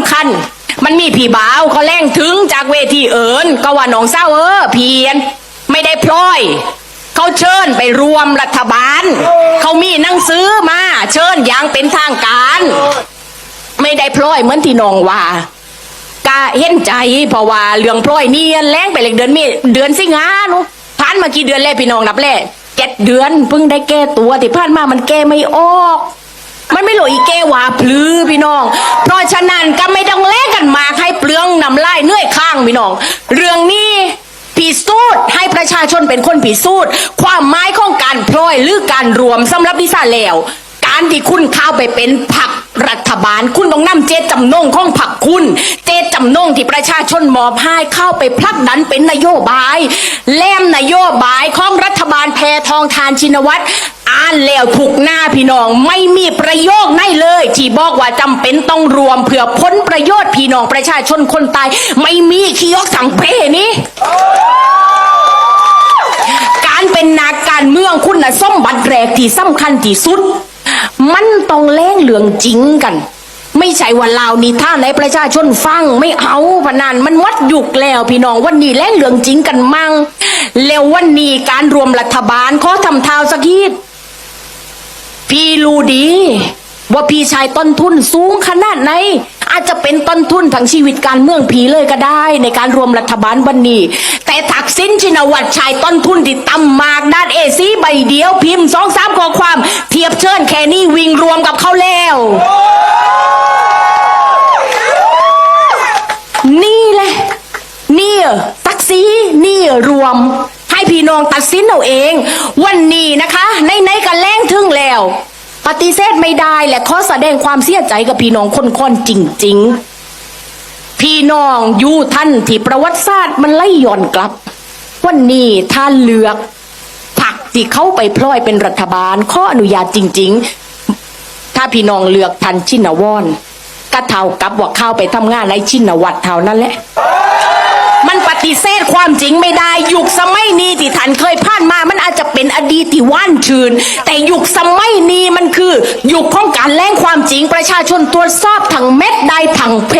ำคัญ มันมีพี่บ่าวเขาแล่งถึงจากเวทีเอิญก็ว่าน้องเศร้าเออเพียน ไม่ได้พลอย เขาเชิญไปรวมรัฐบาล เขามีหนังสือมา เชิญอย่างเป็นทางการ ไม่ได้พลอยเหมือนที่น้องว่ากะเห็นใจเพราะว่าเรื่องพลอยนี่แรงไปเลยเดือนมีเดือนสิงหาเนาะผ่านมากี่เดือนแล้วพี่น้องนับแล้เจ็ดเดือนเพิ่งได้แก้ตัวที่ผ่านมามันแก้ไม่ออก มันไม่หลอีแก้ว่าพลือพี่น้องเพราะ นั้นก็ไม่ต้องแลกกันมาให้เปลืองนำไล่เนื่อยข้างพี่น้อง เรื่องนี้พิสูจน์ให้ประชาชนเป็นคนพิสูจน์ความหมายของการพลอยหรือการรวมสำหรับดิสาแล้ว การที่คุณเข้าไปเป็นผักรัฐบาล คุณต้องนำเจตจำนงของผักคุณ เจตจำนงที่ประชาชนมอบให้เข้าไปผลักดันเป็นนโยบาย แลมนโยบายของรัฐบาลแพทองทานชินวัตรอ่านแล้วถูกหน้าพี่น้องไม่มีประโยคไหนเลยที่บอกว่าจำเป็นต้องรวมเพื่อพ้นประโยชน์พี่น้องประชาชนคนตายไม่มีขี้ยกสังเพนี้การเป็นนักการเมืองคุณนะส้มบัตรแรกที่สำคัญที่สุด มันต้องแล่งเหลืองจริงกัน ไม่ใช่ว่าลาวนี่ท่านให้ประชาชนฟังไม่เอาพนันมันวัดยุกแล้วพี่น้องวันนี้แล่งเหลืองจริงกันมั่งแล้ววันนี้การรวมรัฐบาลขอทำเท้าสักทีพี่รู้ดี ว่าพี่ชายต้นทุนสูงขนาดไหน อาจจะเป็นต้นทุนทั้งชีวิตการเมืองผีเลยก็ได้ ในการรวมรัฐบาลวันนี้ แต่ทักษิณชินวัตรชายต้นทุนที่ต่ำมากด้านเอซีใบเดียวพิมพ์สองสามข้อความ เทียบเชิญแค่นี้วิ่งรวมกับเขาแล้วนี่แหละนี่ตักซีนี่รวม ให้พี่น้องตัดสินเอาเอง วันนี้นะคะ ในในกันแล่งถึงแล้ว ปฏิเสธไม่ได้และขอแสดงความเสียใจกับพี่น้องคนคอนจริง ๆ พี่น้องอยู่ท่านที่ประวัติศาสตร์มันไล่ย้อนกลับ วันนี้ท่านเลือกผักที่เข้าไปพลอยเป็นรัฐบาลข้ออนุญาตจริง ๆ ถ้าพี่น้องเลือกทันชินวรก็เท่ากับว่าเข้าไปทำงานในชินวัตรเท่านั้นแหละ ฏิเสธความจริงไม่ได้ ยุคสมัยนี้ที่ท่านเคยผ่านมา มันอาจจะเป็นอดีตที่ว่านชื่น แต่ยุคสมัยนี้มันคือ ยุคของการแลงความจริงประชาชนตรวจสอบทั้งเม็ดได้ทั้งเพ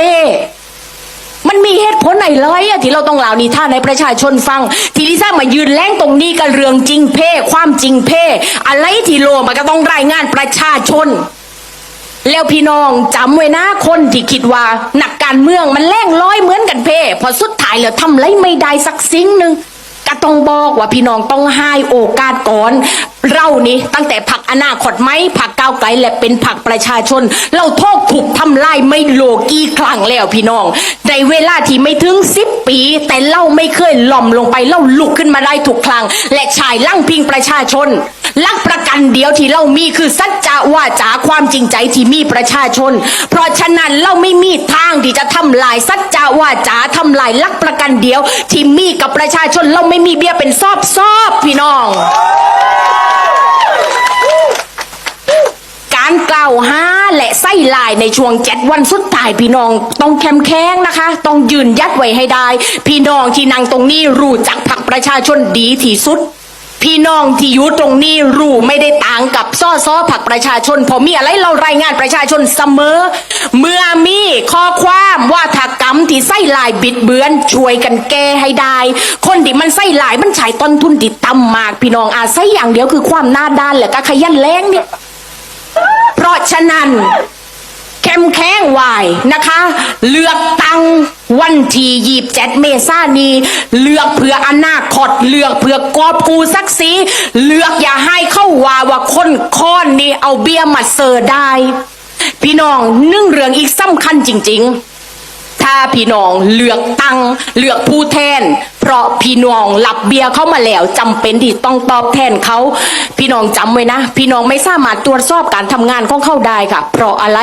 มันมีเหตุผลไหนเลยอะที่เราต้องเล่านิทานให้ประชาชนฟัง ที่ลิซ่ามายืนแล้งตรงนี้กันเรื่องจริงเพ่ความจริงเพ่อะไรที่โลมันก็ต้องรายงานประชาชน แล้วพี่น้องจำไว้นะคนที่คิดว่าหนักการเมืองมันแล่งร้อยเหมือนกันเพ่พอสุดท้ายแล้วทำไรไม่ได้สักสิ่งหนึ่งก็ต้องบอกว่าพี่น้องต้องให้โอกาสก่อน เรานี่ตั้งแต่ผักอนาคตไหมผักก้าวไกลและเป็นผักประชาชน เราโทษถูกทำลายไม่โลกี่ครั้งแล้วพี่น้อง ในเวลาที่ไม่ถึงสิบปี แต่เราไม่เคยหล่อมลงไปเราลุกขึ้นมาได้ทุกครั้งและชายลั่งพิงประชาชน ลักประกันเดียวที่เรามีคือสัจจะว่าจาความจริงใจที่มีประชาชน เพราะฉะนั้นเราไม่มีทางที่จะทำลายสัจจะว่าจาทำลายลักประกันเดียว ที่มีกับประชาชนเราไม่มีเบี้ยเป็นซอบซอบพี่น้องการกล่าวหาและไส้ลายในช่วงเจ็ดวันสุดท้ายพี่น้องต้องเข้มแข็งนะคะ ต้องยืนยัดไว้ให้ได้ พี่น้องที่นั่งตรงนี้รู้จักผักประชาชนดีที่สุด พี่น้องที่อยู่ตรงนี้รู้ไม่ได้ต่างกับซ้อซ้อผักประชาชนพอมีอะไรเรารายงานประชาชนเสมอ เมื่อมีข้อความว่าถากรรมที่ไส้ลายบิดเบือนช่วยกันแก้ให้ได้ คนที่มันไส้ลายมันใช้ต้นทุนติดต่ำมาก พี่น้องอาศัยอย่างเดียวคือความหน้าด้านและก็ขยันแรงเนี่ยเพราะฉะนั้น เข้มแข็งไว้นะคะ เลือกตั้งวันที่ยีบเจ็ดเมษายนีเลือกเพื่ออนาคตเลือกเพื่อกอบกูสักสีเลือกอย่าให้เข้าว่าว่าคนค้อนนี่เอาเบี้ยมาเซอร์ได้ พี่น้องนึ่งเรื่องอีกสำคัญจริง ๆ ถ้าพี่น้องเลือกตั้งเลือกผู้แทน เพราะพี่น้องหลับเบียร์เข้ามาแล้วจำเป็นที่ต้องตอบแทนเขาพี่น้องจำไว้นะ พี่น้องไม่สามารถตรวจสอบการทำงานของเขาได้ค่ะ เพราะอะไร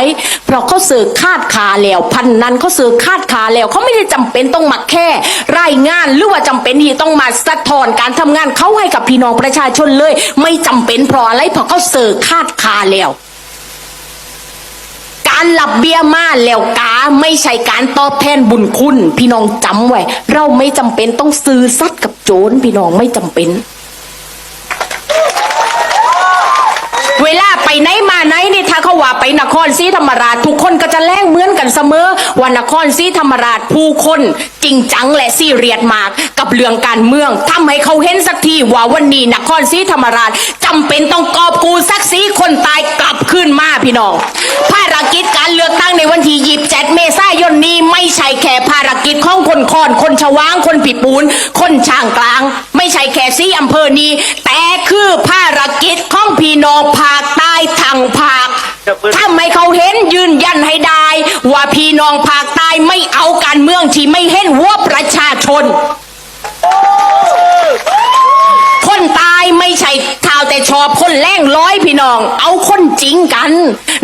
เพราะเขาเสือคาดคาแล้วพันนั้นเขาเสือคาดคาแล้วเขาไม่ได้จำเป็นต้องมาแค่รายงานหรือว่าจำเป็นที่ต้องมาสะท้อนการทำงานเขาให้กับพี่น้องประชาชนเลย ไม่จำเป็นเพราะอะไรเพราะเขาเสือคาดคาแล้ว การหลับเบี้ยมาแล้วกาไม่ใช่การตอบแทนบุญคุณ พี่น้องจำไว้ เราไม่จำเป็นต้องซื้อสัตว์กับโจรพี่น้องไม่จำเป็น เวลาไปไหนมาไหนนี่ถ้าถ้าเขาว่าไปนครศรีธรรมราชทุกคนก็จะแล่งเหมือนกันเสมอว่านครศรีธรรมราชผู้คนจริงจังและซีเรียสมาก กับเรื่องการเมืองทำให้เขาเห็นสักทีว่าวันนี้นครศรีธรรมราชจำเป็นต้องกอบกูสักสีคนตายกลับขึ้นมาพี่น้องภารกิจการเลือกตั้งในวันที่ยีบเจ็ดเมษายนนี้ไม่ใช่แค่ภารกิจของคนคอนคนชวางคนปีปูน คนช่างกลาง ไม่ใช่แค่ซีอำเภอนี้ แต่คือภารกิจของพี่น้องภาคใต้ทั้งภาคทำให้เขาเห็นยืนยันให้ได้ ว่าพี่น้องภาคใต้ไม่เอาการเมืองที่ไม่เห็นวัวประชาชนตายไม่ใช่ข่าว แต่ชอบคนแรงร้อยพี่น้อง เอาคนจริงกัน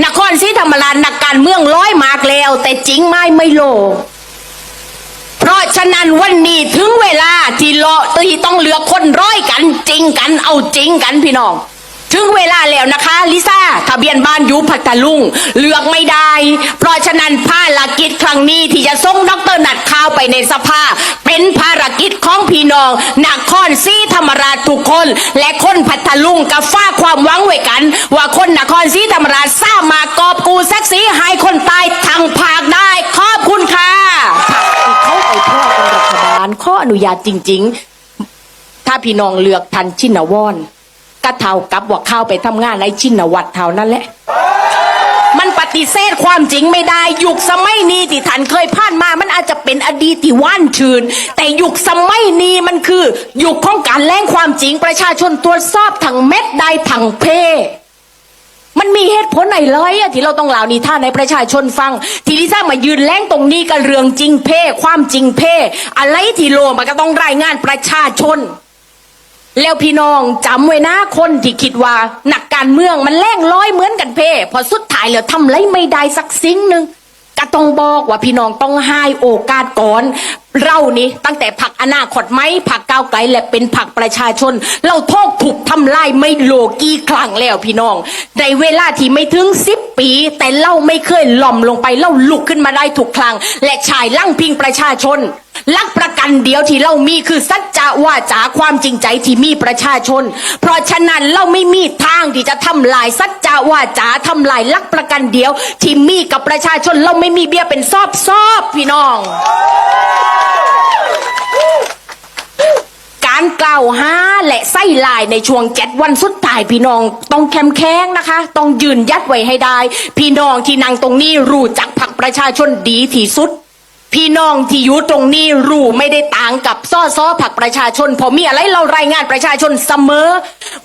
นครศรีธรรมราชนักการเมืองร้อยมากแล้ว แต่จริงไม่ไม่โล เพราะฉะนั้นวันนี้ถึงเวลาที่เลาะที่ต้องเลือกคนร้อยกันจริงกัน เอาจริงกันพี่น้อง ถึงเวลาแล้วนะคะลิซ่าทะเบียนบ้านยูพัทลุงเลือกไม่ได้ เพราะฉะนั้นภารกิจครั้งนี้ที่จะส่งดรนัดข้าวไปในสภา เป็นภารกิจของพี่น้องนักครศรีธรรมราชทุกคน และคนพัทลุงกับฟ้าความหวังไว้กัน ว่าคนนครศรีธรรมราชสามารถกอบกูศักดิ์ศรีให้คนตายทางภาคได้ขอบคุณค่ะเขาไปพ่อเป็นรัฐบาลข้ออนุญาตจริง ๆ ถ้าพี่น้องเลือกทันชินวร ก็เท่ากับว่าเข้าไปทำงานในชินวัตรเท่านั้นแหละ มันปฏิเสธความจริงไม่ได้ ยุคสมัยนี้ที่ท่านเคยผ่านมา มันอาจจะเป็นอดีตที่ว่านชื่น แต่ยุคสมัยนี้มันคือ ยุคของการแล้งความจริงประชาชนตรวจสอบทั้งเม็ดได้ทั้งเพมันมีเหตุผลไหนเลยอะที่เราต้องเล่านิทานในประชาชนฟัง ที่ลิซ่ามายืนแล้งตรงนี้กับเรื่องจริงเพ่ความจริงเพ่อะไรที่โลมันก็ต้องรายงานประชาชน แล้วพี่น้องจำไว้นะคนที่คิดว่าหนักการเมืองมันแล่งร้อยเหมือนกันเพ่พอสุดท้ายแล้วทำไรไม่ได้สักสิ่งหนึ่งก็ต้องบอกว่าพี่น้องต้องให้โอกาสก่อน เรานี่ตั้งแต่ผักอนาคตไหมผักก้าวไกลและเป็นผักประชาชน เราโทษถูกทำลายไม่โลกี่ครั้งแล้วพี่น้องในเวลาที่ไม่ถึงสิบปี แต่เราไม่เคยหล่อมลงไปเราลุกขึ้นมาได้ทุกครั้งและชายลั่งพิงประชาชน ลักประกันเดียวที่เรามีคือสัจจะว่าจาความจริงใจที่มีประชาชน เพราะฉะนั้นเราไม่มีทางที่จะทำลายสัจจะว่าจาทำลายลักประกันเดียว ที่มีกับประชาชนเราไม่มีเบี้ยเป็นซอบซอบพี่น้อง การกล่าวหาและไส้ลายในช่วงเจ็ดวันสุดท้ายพี่น้องต้องแข็มแข็งนะคะ ต้องยืนยัดไว้ให้ได้ พี่น้องที่นั่งตรงนี้รู้จักพรรคประชาชนดีที่สุด พี่น้องที่อยู่ตรงนี้รู้ไม่ได้ต่างกับซ้อซ้อผักประชาชน พอมีอะไรเรารายงานประชาชนเสมอ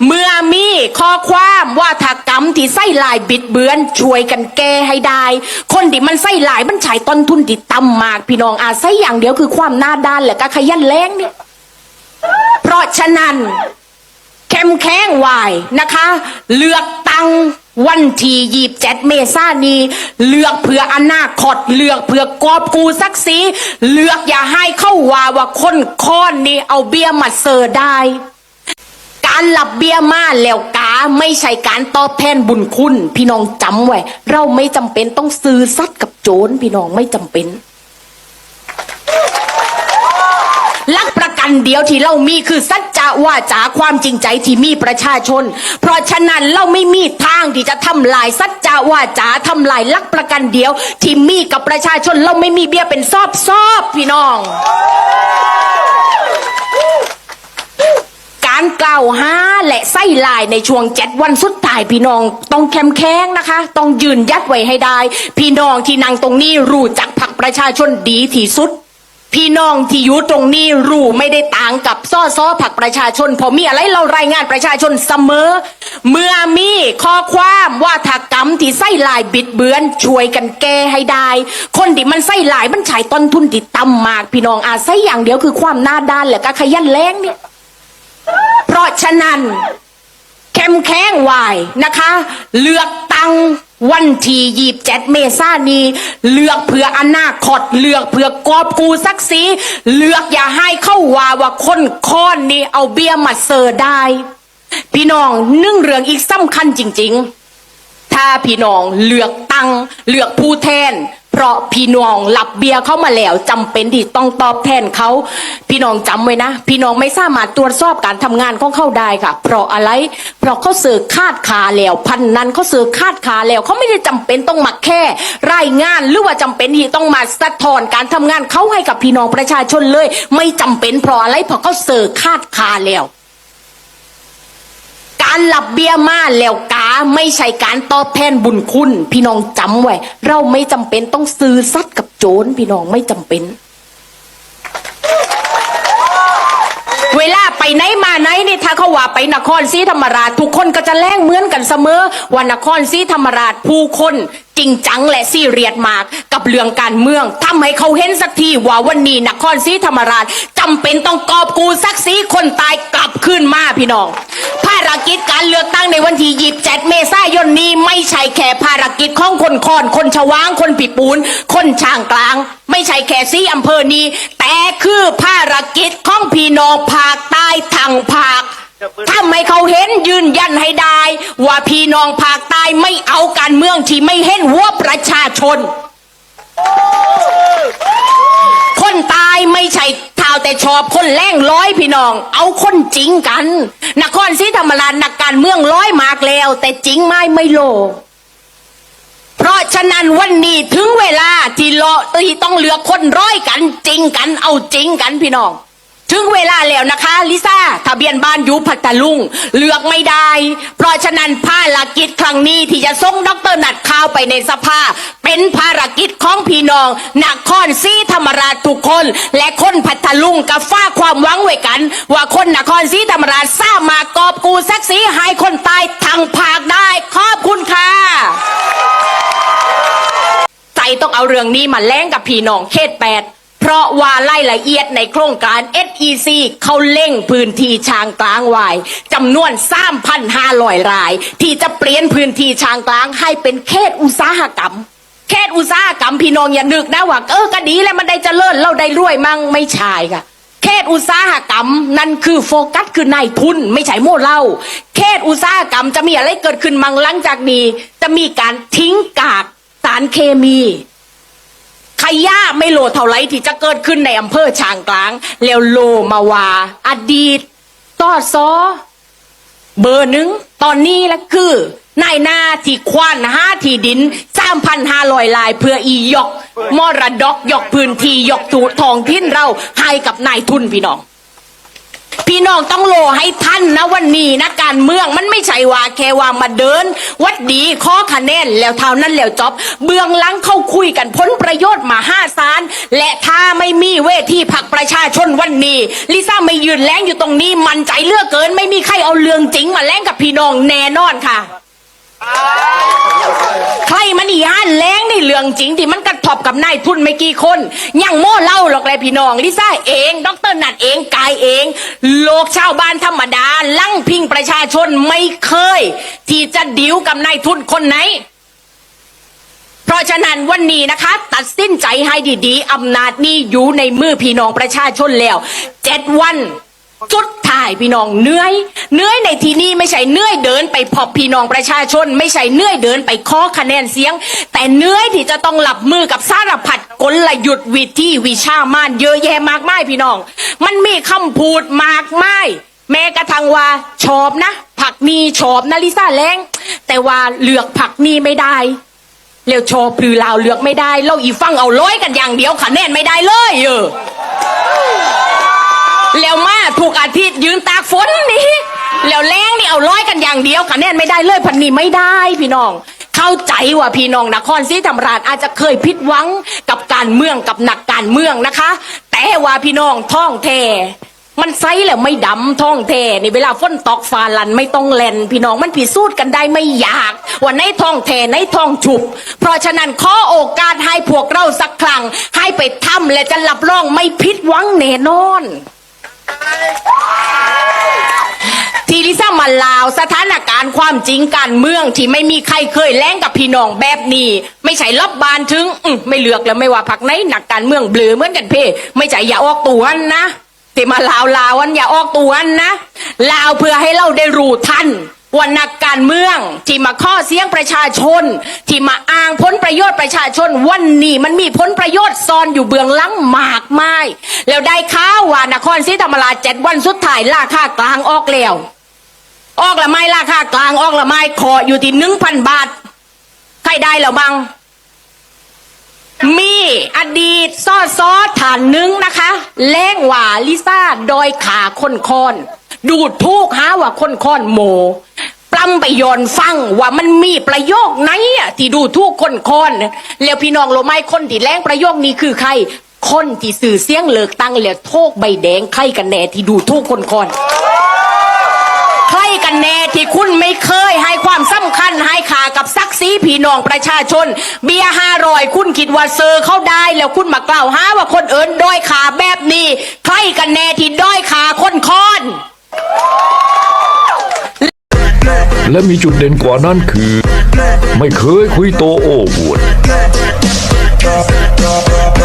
เมื่อมีข้อความว่าถากรรมที่ไส้ลายบิดเบือนช่วยกันแก้ให้ได้ คนที่มันไส้ลายมันใช้ต้นทุนที่ต่ำมาก พี่น้องอาศัยอย่างเดียวคือความหน้าด้านและก็ขยันแรงเนี่ยเพราะฉะนั้น เข้มแข็งไวายนะคะ เลือกตั้ง วันที่ยีบเจ็ดเมษานีเลือกเพื่ออนาคตเลือกเพื่อกอบกูสักสีเลือกอย่าให้เข้าว่าว่าคนค้อนนี่เอาเบี้ยมาเซอร์ได้ การหลับเบี้ยมาแล้วกาไม่ใช่การตอบแทนบุญคุณ พี่น้องจำไว้ เราไม่จำเป็นต้องซื้อสัตว์กับโจรพี่น้องไม่จำเป็น ลักประกันเดียวที่เรามีคือสัจจะว่าจาความจริงใจที่มีประชาชน เพราะฉะนั้นเราไม่มีทางที่จะทำลายสัจจะว่าจาทำลายลักประกันเดียว ที่มีกับประชาชนเราไม่มีเบี้ยเป็นซอบซอบพี่น้อง การกล่าวหาและไส้ลายในช่วงเจ็ดวันสุดท้ายพี่น้องต้องเข้มแข็งนะคะ ต้องยืนยัดไว้ให้ได้ พี่น้องที่นั่งตรงนี้รู้จักผักประชาชนดีที่สุด พี่น้องที่อยู่ตรงนี้รู้ไม่ได้ต่างกับซ้อซ้อผักประชาชน พอมีอะไรเรารายงานประชาชนเสมอ เมื่อมีข้อความว่าถากรรมที่ไส้ลายบิดเบือนช่วยกันแก้ให้ได้ คนที่มันไส้ลายมันใช้ต้นทุนที่ต่ำมาก พี่น้องอาศัยอย่างเดียวคือความหน้าด้านและก็ขยันแรงเนี่ยเพราะฉะนั้น เข้มแข็งไวายนะคะ เลือกตั้ง วันที่ยีบเจ็ดเมษานีเลือกเพื่ออนาคตเลือกเพื่อกอบกูสักสีเลือกอย่าให้เข้าวาว่าคนค้อนนี่เอาเบี้ยมาเซอร์ได้ พี่น้องนึ่งเรื่องอีกสำคัญจริง ๆ ถ้าพี่น้องเลือกตั้งเลือกผู้แทน เพราะพี่น้องหลับเบียร์เข้ามาแล้วจำเป็นที่ต้องตอบแทนเขา พี่น้องจำไว้นะ พี่น้องไม่สามารถตรวจสอบการทำงานของเขาได้ค่ะ เพราะอะไร เพราะเขาเสือคาดคาแล้วพันนั้นเขาเสือคาดคาแล้วเขาไม่ได้จำเป็นต้องมาแค่รายงานหรือว่าจำเป็นที่ต้องมาสะท้อนการทำงานเขาให้กับพี่น้องประชาชนเลย ไม่จำเป็นเพราะอะไรเพราะเขาเสือคาดคาแล้ว การหลับเบี้ยมาแล้วกา ไม่ใช่การตอบแทนบุญคุณ พี่น้องจำไว้ เราไม่จำเป็นต้องซื้อซัดกับโจรพี่น้องไม่จำเป็น เวลาไปไหนมาไหนนี่ถ้าเขาว่าไปนครศรีธรรมราชทุกคนก็จะแล่งเหมือนกันเสมอว่านครศรีธรรมราชผู้คน จริงจังและซีเรียสมากกับเรื่องการเมืองทำให้เขาเห็นสักทีว่าวันนี้นครศรีธรรมราชจำเป็นต้องกอบกูสักสีคนตายกลับขึ้นมาพี่น้อง ภารกิจการเลือกตั้งในวันที่ยีบเจ็ดเมษายนนี้ไม่ใช่แค่ภารกิจของคนคอน คนชวาง คนปีปูน คนช่างกลาง ไม่ใช่แค่ซีอำเภอนี้ แต่คือภารกิจของพี่น้องภาคใต้ทั้งภาค ทำให้เขาเห็นยืนยันให้ได้ ว่าพี่น้องภาคใต้ไม่เอาการเมืองที่ไม่เห็นหัวประชาชน คนตายไม่ใช่เท่าแต่ชอบคนแรงร้อยพี่น้อง เอาคนจริงกัน นครศรีธรรมราชนักการเมืองร้อยมากแล้ว แต่จริงไม่ไม่โลเพราะฉะนั้นวันนี้ถึงเวลาที่เลาะที่ต้องเลือกคนร้อยกันจริงกัน เอาจริงกันพี่น้อง ถึงเวลาแล้วนะคะ ลิซ่า ทะเบียนบ้านยูพัทลุง เลือกไม่ได้ เพราะฉะนั้นภารกิจครั้งนี้ที่จะส่งดรนัดข่าวไปในสภา เป็นภารกิจของพี่น้องนครศรีธรรมราชทุกคน และคนพัทลุงกับฟ้าความหวังไว้กัน ว่าคนนครศรีธรรมราชสามารถกอบกูศักดิ์ศรีให้คนตายทางภาคได้ ขอบคุณค่ะใจต้องเอาเรื่องนี้มาแล้งกับพี่น้องเขตแปด ราะว่ารายละเอียดในโครงการ SEC เขาเล่งพื้นที่ชางกลางไว้จำนวน 3,500ราย ที่จะเปลี่ยนพื้นที่ชางกลางให้เป็นเขตอุตสาหกรรมเขตอุตสาหกรรมพี่น้องอย่านึกนะว่าเออก็ดีแล้วมันได้เจริญเราได้รวยมั่งไม่ใช่ค่ะเขตอุตสาหกรรมนั่นคือโฟกัสคือนายทุนไม่ใช่โม่เล่าเขตอุตสาหกรรมจะมีอะไรเกิดขึ้นมั่งหลังจากนี้ จะมีการทิ้งกากสารเคมี ขยะไม่โหลเท่าไรที่จะเกิดขึ้นในอำเภอช้างกลาง แล้วโลมาว่าอดีตต่อซอ เบอร์หนึ่งตอนนี้ละคือนายหน้าที่ควานห้าที่ดินสามพันห้าร้อยลายเพื่ออียกมรดกยกพื้นที่ยกถูทองทิ้นเราให้กับนายทุนพี่น้อง พี่น้องต้องโลให้ท่านนะวันนี้นะการเมืองมันไม่ใช่ว่าแค่ว่ามาเดิน วัดดีข้อคะแนนแล้วเท่านั้นแล้วจบเบื้องหลังเข้าคุยกันพ้นประโยชน์มาห้าซานและถ้าไม่มีเวทีผักประชาชนวันนี้ลิซ่าไม่ยืนแรงอยู่ตรงนี้ มันใจเลือกเกิน ไม่มีใครเอาเรื่องจริงมาแล้งกับพี่น้องแน่นอนค่ะ ใครมันอีหันแรงนี่เรื่องจริงที่มันกระทบกับนายทุนไม่กี่คนยังโม่เล่าหรอกเลยพี่น้องลิซ่าเองด็อกเตอร์นัดเองกายเอง โลกชาวบ้านธรรมดา ลั่งพิงประชาชนไม่เคย ที่จะดิวกับนายทุนคนไหน เพราะฉะนั้นวันนี้นะคะ ตัดสินใจให้ดีๆอำนาจนี้อยู่ในมือพี่น้องประชาชนแล้วเจ็ดวัน จุดถ่ายพี่น้องเนื่อยเนื่อยในที่นี้ไม่ใช่เนื่อยเดินไปพบพี่น้องประชาชน ไม่ใช่เนื่อยเดินไปข้อคะแนนเสียง แต่เนื่อยที่จะต้องหลับมือกับสารพัดกลยุทธ์วิธีวิชามานเยอะแยะมากมายพี่น้อง มันมีคำพูดมากมายแม้กระทั่งว่าชอบนะ ผักนีชอบนะลิซ่าแรงแต่ว่าเลือกผักนีไม่ได้เร็วชว์พลือลาวเลือกไม่ได้เราอีฟังเอาร้อยกันอย่างเดียวคะแนนไม่ได้เลยเออ แล้วมาถูกอาทิตย์ยืนตากฝนนี่แล้วแรงนี่เอาร้อยกันอย่างเดียวคะแนนไม่ได้เลยพันนี้ไม่ได้พี่น้อง เข้าใจว่าพี่น้องนครศรีธรรมราชอาจจะเคยผิดหวังกับการเมืองกับหนักการเมืองนะคะ แต่ว่าพี่น้องท่องแทมันไซแล้วไม่ดำท่องเทนี่เวลาฝนตกฟ้าลันไม่ต้องแลนพี่น้องมันพิสูจน์กันได้ไม่ยากว่าในท่องเทในท่องฉุบ เพราะฉะนั้นขอโอกาสให้พวกเราสักครั้ง ให้ไปทำและจะรับรองไม่ผิดหวังแน่นอน ทีลิซ่ามาลาวสถานการณ์ความจริงการเมืองที่ไม่มีใครเคยแล้งกับพี่น้องแบบนี้ ไม่ใช่รับบานถึงอืไม่เลือกแล้วไม่ว่าพักไหนหนักการเมืองเบลือเหมือนกันเพ่ไม่ใช่อย่าออกตัวนะที่มาลาวลาวันอย่าออกตัวนะลาวเพื่อให้เราได้รู้ทัน ว่านักการเมืองที่มาข้อเสียงประชาชน ที่มาอ้างผลประโยชน์ประชาชนวันนี้มันมีผลประโยชน์ซ่อนอยู่เบื้องหลังมากมาย แล้วได้ข่าวว่านครศรีธรรมราชเจ็ดวันสุดท้ายราคากลางออกแล้วออกละไม่ราคากลางออกละไม่ขออยู่ที่หนึ่งพันบาท ใครได้แล้วบังมีอดีตซอซอฐานนึ่งนะคะแล้งว่าลิซ่าดอยขาคนคอน ดูดทูกหาว่าคนคอนโม ล้ำไปย้อนฟังว่ามันมีประโยคไหนอะที่ดูทูกคนคอนแล้วพี่น้องรู้ไหมคนที่แล้งประโยคนี้คือใคร คนที่สื่อเสียงเลิกตั้งแล้วโทกใบแดงใครกันแน่ที่ดูทูกคนคอนใครกันแน่ที่คุณไม่เคยให้ความสำคัญให้ค่ากับซักซีพี่น้องประชาชน เบียห้ารอยคุณคิดว่าเซอร์เขาได้แล้วคุณมากล่าวหาว่าคนเอิญด้อยขาแบบนี้ ใครกันแน่ที่ด้อยขาคนคอน และมีจุดเด่นกว่านั้นคือ ไม่เคยคุยโตโอ้อวด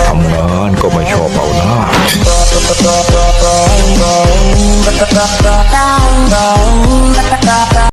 ทำงานก็ไม่ชอบเอาหน้า Down, down, down, down, down,